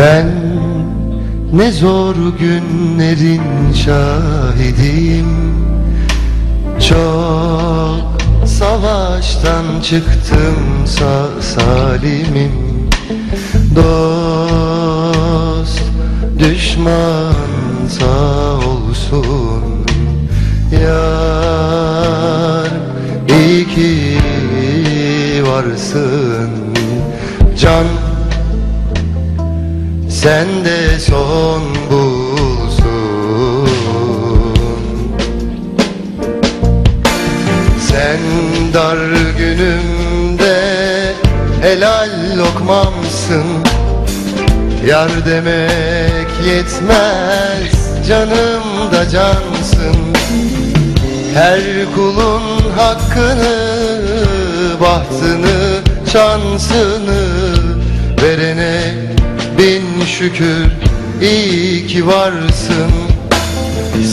Ben ne zor günlerin şahidiyim Çok savaştan çıktım sağ salimim. Dost düşman sağ olsun. Yar iyi ki varsın sen de son bulsun. Sen dar günümde helal lokmamsın. Yar demek yetmez canım da cansın. Her kulun hakkını, bahtını, şansını Verene şükür iyi ki varsın.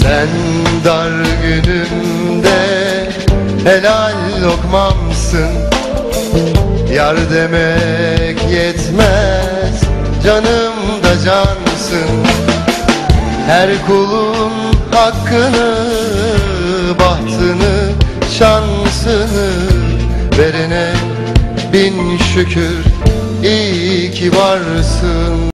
Sen dar günümde helal lokmamsın. Yar demek yetmez canım da cansın. Her kulun hakkını, bahtını, şansını Verene bin şükür iyi ki varsın